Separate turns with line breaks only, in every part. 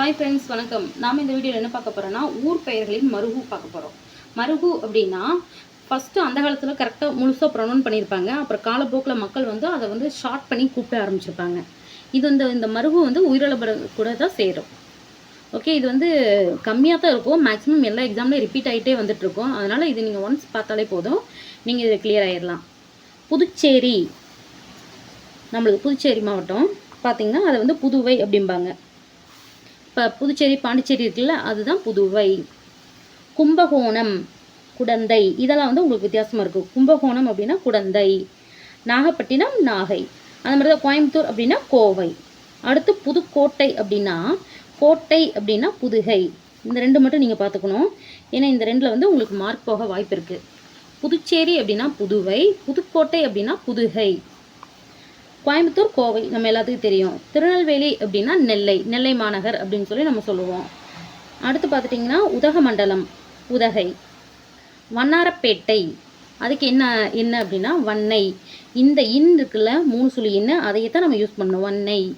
Hi friends வணக்கம். நாம் இந்த வீடியோவில் என்ன பார்க்க போகிறோன்னா ஊர் பெயர்களின் மருகு பார்க்க போகிறோம் மருகு அப்படின்னா ஃபஸ்ட்டு அந்த காலத்தில் கரெக்டாக முழுசாக ப்ரொனவுன் பண்ணியிருப்பாங்க. அப்புறம் காலப்போக்கில் மக்கள் வந்து அதை வந்து ஷார்ட் பண்ணி கூப்பிட ஆரம்பிச்சிருப்பாங்க. இது இந்த இந்த மருகு வந்து உயிரிழப்பட கூட தான் சேரும். ஓகே இது வந்து கம்மியாக தான் இருக்கும். மேக்ஸிமம் எல்லா எக்ஸாம்லேயும் ரிப்பீட் ஆகிட்டே வந்துட்டுருக்கும் அதனால் இது நீங்கள் ஒன்ஸ் பார்த்தாலே போதும். நீங்கள் இதை கிளியர் ஆயிடலாம். புதுச்சேரி. நம்மளுக்கு புதுச்சேரி மாவட்டம். பார்த்தீங்கன்னா அதை வந்து புதுவை அப்படிம்பாங்க. இப்போ புதுச்சேரி பாண்டிச்சேரி இருக்குல்ல அதுதான் புதுவை. கும்பகோணம் குடந்தை. இதெல்லாம் வந்து உங்களுக்கு வித்தியாசமாக இருக்கும். கும்பகோணம் அப்படின்னா குடந்தை. நாகப்பட்டினம் நாகை. அந்த மாதிரி தான் கோயம்புத்தூர் அப்படின்னா கோவை. அடுத்து புதுக்கோட்டை அப்படின்னா கோட்டை அப்படின்னா புதுகை. இந்த ரெண்டு மட்டும் நீங்கள் பார்த்துக்கணும். ஏன்னா இந்த ரெண்டில் வந்து உங்களுக்கு மார்க் போக வாய்ப்பு இருக்குது புதுச்சேரி அப்படின்னா புதுவை புதுக்கோட்டை அப்படின்னா புதுகை. கோயம்புத்தூர் கோவை நம்ம எல்லாத்துக்கும் தெரியும். திருநெல்வேலி அப்படின்னா நெல்லை நெல்லை மாநகர் அப்படின்னு சொல்லி நம்ம சொல்லுவோம். அடுத்து பார்த்துட்டிங்கன்னா உதகமண்டலம் உதகை. வண்ணாரப்பேட்டை. அதுக்கு என்ன என்ன அப்படின்னா வண்ணை. இந்த இன் இருக்குல்ல மூணு சுழி இன்னு அதையே தான் நம்ம யூஸ் பண்ணோம் வண்ணை.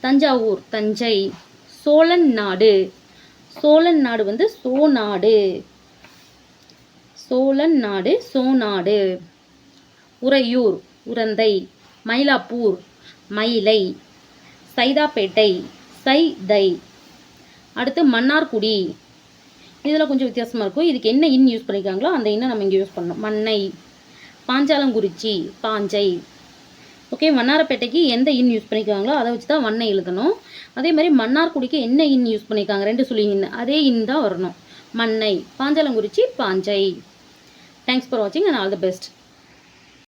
தஞ்சாவூர் தஞ்சை. சோழன் நாடு. சோழன் நாடு வந்து சோநாடு. சோழன் நாடு சோநாடு. உறையூர் உரந்தை. மயிலாப்பூர் மயிலை சைதாப்பேட்டை சைதை. அடுத்து மன்னார்குடி. இதில் கொஞ்சம் வித்தியாசமாக இருக்கும். இதுக்கு என்ன இன் யூஸ் பண்ணியிருக்காங்களோ அந்த இன்னை நம்ம இங்கே யூஸ் பண்ணணும். மண்ணை பாஞ்சாலங்குறிச்சி பாஞ்சை. ஓகே வண்ணாரப்பேட்டைக்கு எந்த இன் யூஸ் பண்ணியிருக்காங்களோ அதை வச்சு தான் வண்ணை எழுதணும். அதே மாதிரி மன்னார்குடிக்கு என்ன இன் யூஸ் பண்ணியிருக்காங்க ரெண்டு சொல்லி இன் அதே இன் தான் வரணும். மண்ணை பாஞ்சாலங்குறிச்சி பாஞ்சை. தேங்க்ஸ் ஃபார் வாட்சிங் அண்ட் ஆல் த பெஸ்ட்